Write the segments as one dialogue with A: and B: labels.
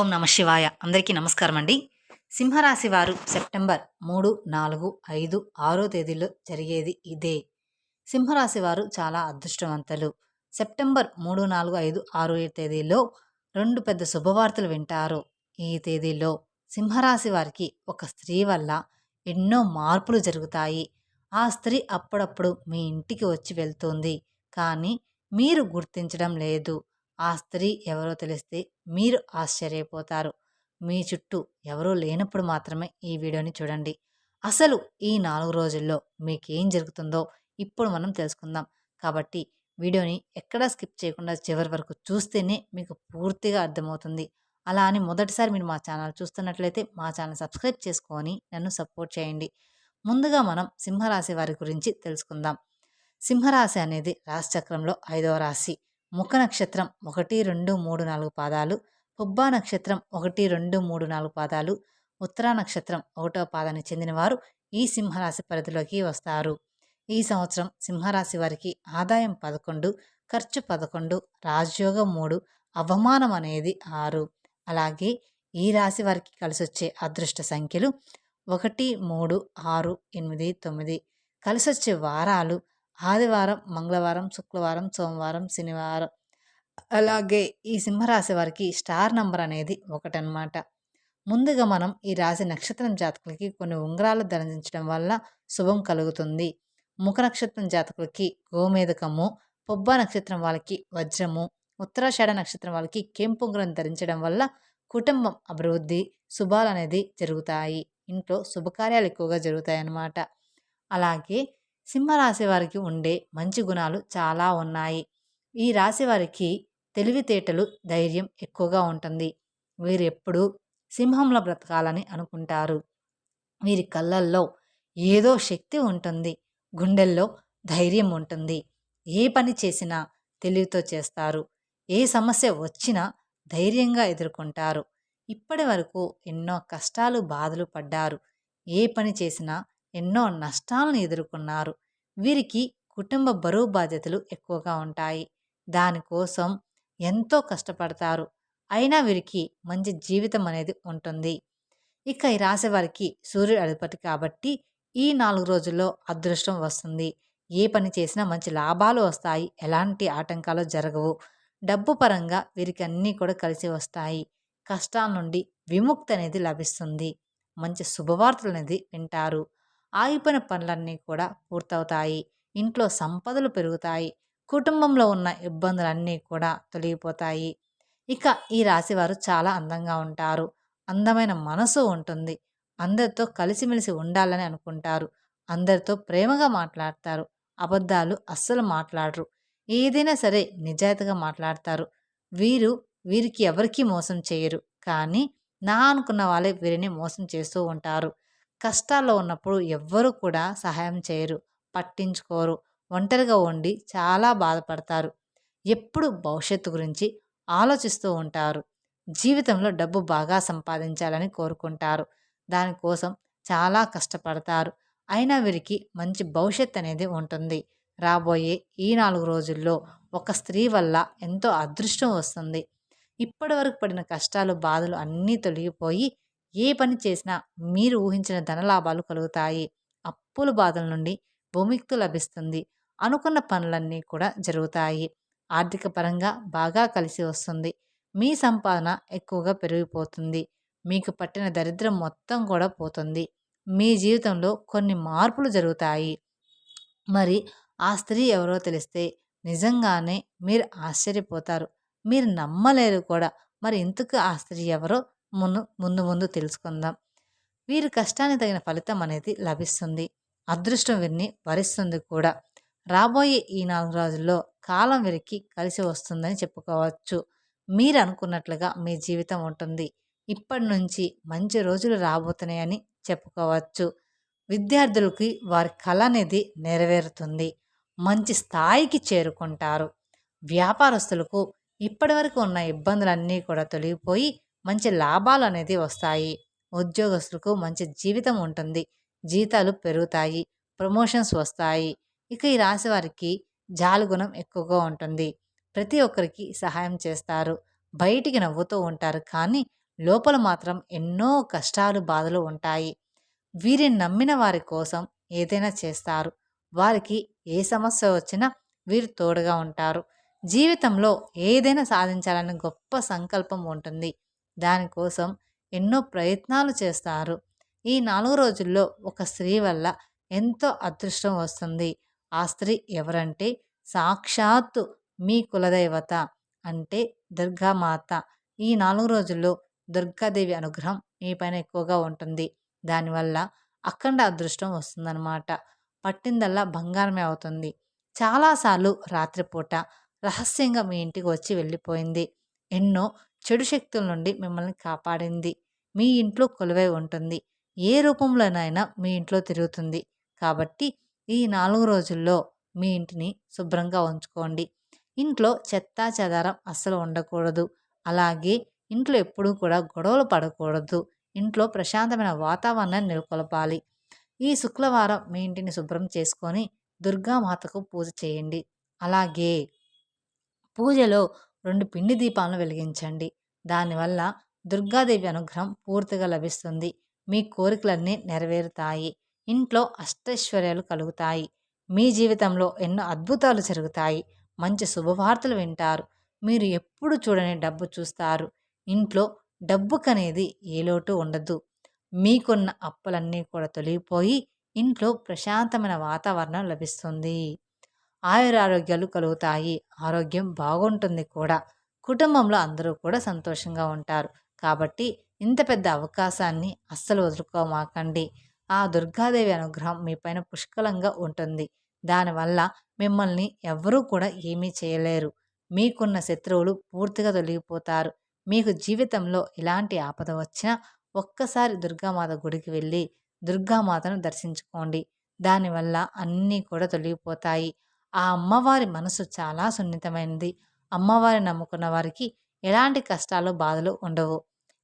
A: ఓం నమ శివాయ. అందరికీ నమస్కారం అండి. సింహరాశి వారు సెప్టెంబర్ మూడు నాలుగు ఐదు ఆరో తేదీలో జరిగేది ఇదే. సింహరాశి వారు చాలా అదృష్టవంతులు. సెప్టెంబర్ మూడు నాలుగు ఐదు ఆరు ఏడు తేదీల్లో రెండు పెద్ద శుభవార్తలు వింటారు. ఈ తేదీలో సింహరాశి వారికి ఒక స్త్రీ వల్ల ఎన్నో మార్పులు జరుగుతాయి. ఆ స్త్రీ అప్పుడప్పుడు మీ ఇంటికి వచ్చి వెళ్తుంది. కానీ మీరు గుర్తించడం లేదు. ఆ స్త్రీ ఎవరో తెలిస్తే మీరు ఆశ్చర్యపోతారు. మీ చుట్టూ ఎవరూ లేనప్పుడు మాత్రమే ఈ వీడియోని చూడండి. అసలు ఈ నాలుగు రోజుల్లో మీకేం జరుగుతుందో ఇప్పుడు మనం తెలుసుకుందాం. కాబట్టి వీడియోని ఎక్కడా స్కిప్ చేయకుండా చివరి వరకు చూస్తేనే మీకు పూర్తిగా అర్థమవుతుంది. అలా అని మొదటిసారి మీరు మా ఛానల్ చూస్తున్నట్లయితే మా ఛానల్ సబ్స్క్రైబ్ చేసుకొని నన్ను సపోర్ట్ చేయండి. ముందుగా మనం సింహరాశి వారి గురించి తెలుసుకుందాం. సింహరాశి అనేది రాశిచక్రంలో ఐదవ రాశి. ముఖ నక్షత్రం ఒకటి రెండు మూడు నాలుగు పాదాలు పుబ్బా నక్షత్రం ఒకటి రెండు మూడు నాలుగు పాదాలు ఉత్తరా నక్షత్రం ఒకటో పాదానికి చెందినవారు ఈ సింహరాశి పరిధిలోకి వస్తారు. ఈ సంవత్సరం సింహరాశి వారికి ఆదాయం పదకొండు ఖర్చు పదకొండు రాజయోగం మూడు అవమానం అనేది ఆరు. అలాగే ఈ రాశి వారికి కలిసి వచ్చే అదృష్ట సంఖ్యలు ఒకటి మూడు ఆరు ఎనిమిది తొమ్మిది. కలిసొచ్చే వారాలు ఆదివారం మంగళవారం శుక్రవారం సోమవారం శనివారం. అలాగే ఈ సింహరాశి వారికి స్టార్ నంబర్ అనేది ఒకటనమాట ముందుగా మనం ఈ రాశి నక్షత్రం జాతకులకి కొన్ని ఉంగరాలు ధరించడం వల్ల శుభం కలుగుతుంది. ముఖ నక్షత్రం జాతకులకి గోమేదకము పొబ్బ నక్షత్రం వాళ్ళకి వజ్రము ఉత్తరాషాఢ నక్షత్రం వాళ్ళకి కెంపు ఉంగరం ధరించడం వల్ల కుటుంబం అభివృద్ధి శుభాలు అనేది జరుగుతాయి. ఇంట్లో శుభకార్యాలు ఎక్కువగా జరుగుతాయి అన్నమాట అలాగే సింహరాశి వారికి ఉండే మంచి గుణాలు చాలా ఉన్నాయి. ఈ రాశి వారికి తెలివితేటలు ధైర్యం ఎక్కువగా ఉంటుంది. వీరు ఎప్పుడూ సింహంలో బ్రతకాలని అనుకుంటారు. వీరి కళ్ళల్లో ఏదో శక్తి ఉంటుంది. గుండెల్లో ధైర్యం ఉంటుంది. ఏ పని చేసినా తెలివితో చేస్తారు. ఏ సమస్య వచ్చినా ధైర్యంగా ఎదుర్కొంటారు. ఇప్పటి వరకు ఎన్నో కష్టాలు బాధలు పడ్డారు. ఏ పని చేసినా ఎన్నో నష్టాలను ఎదుర్కొన్నారు. వీరికి కుటుంబ బరువు బాధ్యతలు ఎక్కువగా ఉంటాయి. దానికోసం ఎంతో కష్టపడతారు. అయినా వీరికి మంచి జీవితం అనేది ఉంటుంది. ఇక ఈ రాశి వారికి సూర్యుడు అధిపతి కాబట్టి ఈ నాలుగు రోజుల్లో అదృష్టం వస్తుంది. ఏ పని చేసినా మంచి లాభాలు వస్తాయి. ఎలాంటి ఆటంకాలు జరగవు. డబ్బు పరంగా వీరికి అన్నీ కూడా కలిసి వస్తాయి. కష్టాల నుండి విముక్తి అనేది లభిస్తుంది. మంచి శుభవార్తలు అనేది వింటారు. ఆగిపోయిన పనులన్నీ కూడా పూర్తవుతాయి. ఇంట్లో సంపదలు పెరుగుతాయి. కుటుంబంలో ఉన్న ఇబ్బందులన్నీ కూడా తొలగిపోతాయి. ఇక ఈ రాశివారు చాలా అందంగా ఉంటారు. అందమైన మనసు ఉంటుంది. అందరితో కలిసిమెలిసి ఉండాలని అనుకుంటారు. అందరితో ప్రేమగా మాట్లాడతారు. అబద్ధాలు అస్సలు మాట్లాడరు. ఏదైనా సరే నిజాయితీగా మాట్లాడతారు. వీరు వీరికి ఎవరికీ మోసం చేయరు. కానీ నా అనుకున్న వాళ్ళే వీరిని మోసం చేస్తూ ఉంటారు. కష్టాల్లో ఉన్నప్పుడు ఎవ్వరూ కూడా సహాయం చేయరు పట్టించుకోరు ఒంటరిగా ఉండి చాలా బాధపడతారు. ఎప్పుడు భవిష్యత్తు గురించి ఆలోచిస్తూ ఉంటారు. జీవితంలో డబ్బు బాగా సంపాదించాలని కోరుకుంటారు. దానికోసం చాలా కష్టపడతారు. అయినా వీరికి మంచి భవిష్యత్ అనేది ఉంటుంది. రాబోయే ఈ నాలుగు రోజుల్లో ఒక స్త్రీ వల్ల ఎంతో అదృష్టం వస్తుంది. ఇప్పటి వరకు పడిన కష్టాలు బాధలు అన్నీ తొలగిపోయి ఏ పని చేసినా మీరు ఊహించిన ధనలాభాలు కలుగుతాయి. అప్పుల బాధల నుండి భూమిక్తు లభిస్తుంది. అనుకున్న పనులన్నీ కూడా జరుగుతాయి. ఆర్థిక పరంగా బాగా కలిసి వస్తుంది. మీ సంపాదన ఎక్కువగా పెరిగిపోతుంది. మీకు పట్టిన దరిద్రం మొత్తం కూడా పోతుంది. మీ జీవితంలో కొన్ని మార్పులు జరుగుతాయి. మరి ఆ స్త్రీ ఎవరో తెలిస్తే నిజంగానే మీరు ఆశ్చర్యపోతారు. మీరు నమ్మలేరు కూడా. మరి ఇంతకు ఆ స్త్రీ ఎవరో ముందు ముందు ముందు తెలుసుకుందాం. వీరి కష్టానికి తగిన ఫలితం అనేది లభిస్తుంది. అదృష్టం వీరిని వరిస్తుంది కూడా. రాబోయే ఈ నాలుగు రోజుల్లో కాలం వీరికి కలిసి వస్తుందని చెప్పుకోవచ్చు. మీరు అనుకున్నట్లుగా మీ జీవితం ఉంటుంది. ఇప్పటి నుంచి మంచి రోజులు రాబోతున్నాయని చెప్పుకోవచ్చు. విద్యార్థులకి వారి కళ అనేది నెరవేరుతుంది. మంచి స్థాయికి చేరుకుంటారు. వ్యాపారస్తులకు ఇప్పటివరకు ఉన్న ఇబ్బందులన్నీ కూడా తొలగిపోయి మంచి లాభాలు అనేది వస్తాయి. ఉద్యోగస్తులకు మంచి జీవితం ఉంటుంది. జీతాలు పెరుగుతాయి. ప్రమోషన్స్ వస్తాయి. ఇక ఈ రాశి వారికి జాలుగుణం ఎక్కువగా ఉంటుంది. ప్రతి ఒక్కరికి సహాయం చేస్తారు. బయటికి నవ్వుతూ ఉంటారు. కానీ లోపల మాత్రం ఎన్నో కష్టాలు బాధలు ఉంటాయి. వీరిని నమ్మిన వారి కోసం ఏదైనా చేస్తారు. వారికి ఏ సమస్య వచ్చినా వీరు తోడుగా ఉంటారు. జీవితంలో ఏదైనా సాధించాలని గొప్ప సంకల్పం ఉంటుంది. దానికోసం ఎన్నో ప్రయత్నాలు చేస్తారు. ఈ నాలుగు రోజుల్లో ఒక స్త్రీ వల్ల ఎంతో అదృష్టం వస్తుంది. ఆ స్త్రీ ఎవరంటే సాక్షాత్తు మీ కులదైవత అంటే దుర్గామాత. ఈ నాలుగు రోజుల్లో దుర్గాదేవి అనుగ్రహం మీ పైన ఎక్కువగా ఉంటుంది. దానివల్ల అఖండ అదృష్టం వస్తుందన్నమాట. పట్టిందల్లా బంగారమే అవుతుంది. చాలాసార్లు రాత్రిపూట రహస్యంగా మీ ఇంటికి వచ్చి వెళ్ళిపోయింది. ఎన్నో చెడు శక్తుల నుండి మిమ్మల్ని కాపాడింది. మీ ఇంట్లో కొలువై ఉంటుంది. ఏ రూపంలోనైనా మీ ఇంట్లో తిరుగుతుంది. కాబట్టి ఈ నాలుగు రోజుల్లో మీ ఇంటిని శుభ్రంగా ఉంచుకోండి. ఇంట్లో చెత్త చెదారం అస్సలు ఉండకూడదు. అలాగే ఇంట్లో ఎప్పుడూ కూడా గొడవలు పడకూడదు. ఇంట్లో ప్రశాంతమైన వాతావరణాన్ని నెలకొల్పాలి. ఈ శుక్రవారం మీ ఇంటిని శుభ్రం చేసుకొని దుర్గామాతకు పూజ చేయండి. అలాగే పూజలో రెండు పిండి దీపాలను వెలిగించండి. దానివల్ల దుర్గాదేవి అనుగ్రహం పూర్తిగా లభిస్తుంది. మీ కోరికలన్నీ నెరవేరుతాయి. ఇంట్లో అష్టైశ్వర్యాలు కలుగుతాయి. మీ జీవితంలో ఎన్నో అద్భుతాలు జరుగుతాయి. మంచి శుభవార్తలు వింటారు. మీరు ఎప్పుడు చూడని డబ్బు చూస్తారు. ఇంట్లో డబ్బుకనేది ఏ లోటు ఉండదు. మీకున్న అప్పులన్నీ కూడా తొలగిపోయి ఇంట్లో ప్రశాంతమైన వాతావరణం లభిస్తుంది. ఆయురారోగ్యాలు కలుగుతాయి. ఆరోగ్యం బాగుంటుంది కూడా. కుటుంబంలో అందరూ కూడా సంతోషంగా ఉంటారు. కాబట్టి ఇంత పెద్ద అవకాశాన్ని అస్సలు వదులుకోమాకండి. ఆ దుర్గాదేవి అనుగ్రహం మీ పైన పుష్కలంగా ఉంటుంది. దానివల్ల మిమ్మల్ని ఎవ్వరూ కూడా ఏమీ చేయలేరు. మీకున్న శత్రువులు పూర్తిగా తొలగిపోతారు. మీకు జీవితంలో ఎలాంటి ఆపద వచ్చినా ఒక్కసారి దుర్గామాత గుడికి వెళ్ళి దుర్గామాతను దర్శించుకోండి. దానివల్ల అన్నీ కూడా తొలగిపోతాయి. ఆ అమ్మవారి మనసు చాలా సున్నితమైనది. అమ్మవారి నమ్ముకున్న వారికి ఎలాంటి కష్టాలు బాధలు ఉండవు.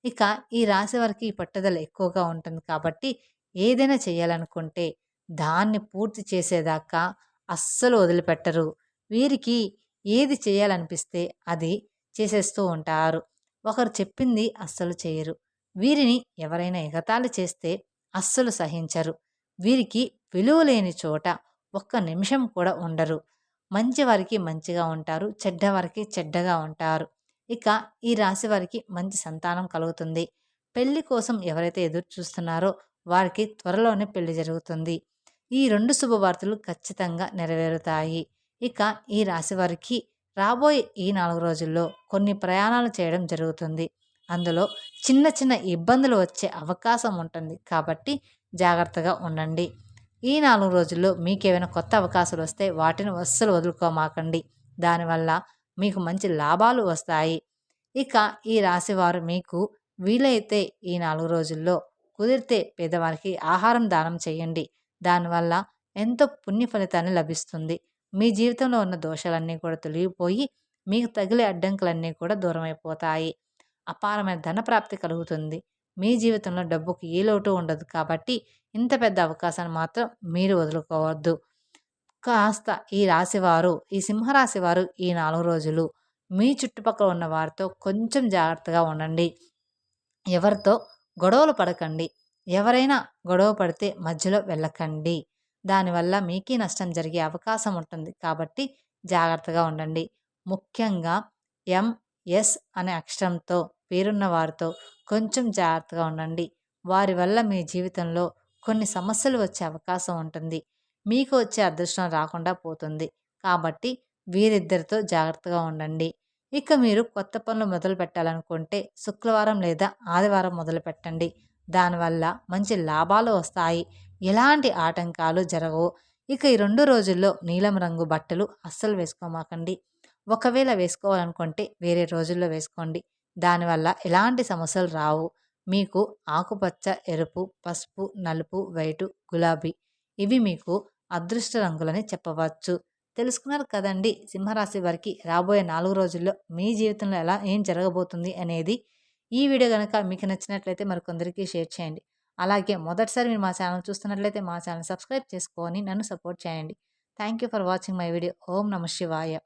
A: ఇక ఈ రాశి వారికి పట్టుదల ఎక్కువగా ఉంటుంది కాబట్టి ఏదైనా చేయాలనుకుంటే దాన్ని పూర్తి చేసేదాకా అస్సలు వదిలిపెట్టరు. వీరికి ఏది చేయాలనిపిస్తే అది చేసేస్తూ ఉంటారు. ఒకరు చెప్పింది అస్సలు చేయరు. వీరిని ఎవరైనా ఎగతాళి చేస్తే అస్సలు సహించరు. వీరికి విలువ లేని చోట ఒక్క నిమిషం కూడా ఉండరు. మంచి వారికి మంచిగా ఉంటారు చెడ్డవారికి చెడ్డగా ఉంటారు. ఇక ఈ రాశి వారికి మంచి సంతానం కలుగుతుంది. పెళ్ళి కోసం ఎవరైతే ఎదురు చూస్తున్నారో వారికి త్వరలోనే పెళ్ళి జరుగుతుంది. ఈ రెండు శుభవార్తలు ఖచ్చితంగా నెరవేరుతాయి. ఇక ఈ రాశి వారికి రాబోయే ఈ నాలుగు రోజుల్లో కొన్ని ప్రయాణాలు చేయడం జరుగుతుంది. అందులో చిన్న చిన్న ఇబ్బందులు వచ్చే అవకాశం ఉంటుంది కాబట్టి జాగ్రత్తగా ఉండండి. ఈ నాలుగు రోజుల్లో మీకేమైనా కొత్త అవకాశాలు వస్తే వాటిని అస్సలు వదులుకోమాకండి. దానివల్ల మీకు మంచి లాభాలు వస్తాయి. ఇక ఈ రాశివారు మీకు వీలైతే ఈ నాలుగు రోజుల్లో కుదిరితే పేదవారికి ఆహారం దానం చేయండి. దానివల్ల ఎంతో పుణ్య ఫలితాన్ని లభిస్తుంది. మీ జీవితంలో ఉన్న దోషాలన్నీ కూడా తొలగిపోయి మీకు తగిలే అడ్డంకులన్నీ కూడా దూరమైపోతాయి. అపారమైన ధన ప్రాప్తి కలుగుతుంది. మీ జీవితంలో డబ్బుకు ఏ లోటు ఉండదు కాబట్టి ఇంత పెద్ద అవకాశాన్ని మాత్రం మీరు వదులుకోవద్దు. కాస్త ఈ రాశివారు ఈ సింహరాశి వారు ఈ నాలుగు రోజులు మీ చుట్టుపక్కల ఉన్న వారితో కొంచెం జాగ్రత్తగా ఉండండి. ఎవరితో గొడవలు పడకండి. ఎవరైనా గొడవ పడితే మధ్యలో వెళ్ళకండి. దానివల్ల మీకే నష్టం జరిగే అవకాశం ఉంటుంది కాబట్టి జాగ్రత్తగా ఉండండి. ముఖ్యంగా ఎం ఎస్ అనే అక్షరంతో పేరున్న వారితో కొంచెం జాగ్రత్తగా ఉండండి. వారి వల్ల మీ జీవితంలో కొన్ని సమస్యలు వచ్చే అవకాశం ఉంటుంది. మీకు వచ్చే అదృష్టం రాకుండా పోతుంది. కాబట్టి వీరిద్దరితో జాగ్రత్తగా ఉండండి. ఇక మీరు కొత్త పనులు మొదలు పెట్టాలనుకుంటే శుక్రవారం లేదా ఆదివారం మొదలు పెట్టండి. దానివల్ల మంచి లాభాలు వస్తాయి. ఎలాంటి ఆటంకాలు జరగవు. ఇక ఈ రెండు రోజుల్లో నీలం రంగు బట్టలు అస్సలు వేసుకోమాకండి. ఒకవేళ వేసుకోవాలనుకుంటే వేరే రోజుల్లో వేసుకోండి. దానివల్ల ఎలాంటి సమస్యలు రావు. మీకు ఆకుపచ్చ ఎరుపు పసుపు నలుపు వైటు గులాబీ ఇవి మీకు అదృష్ట రంగులని చెప్పవచ్చు. తెలుసుకున్నారు కదండి సింహరాశి వారికి రాబోయే నాలుగు రోజుల్లో మీ జీవితంలో ఎలా ఏం జరగబోతుంది అనేది. ఈ వీడియో కనుక మీకు నచ్చినట్లయితే మరికొందరికి షేర్ చేయండి. అలాగే మొదటిసారి మీరు మా ఛానల్ చూస్తున్నట్లయితే మా ఛానల్ సబ్స్క్రైబ్ చేసుకొని నన్ను సపోర్ట్ చేయండి. Thank you for watching my video. ఓం నమ శివాయ.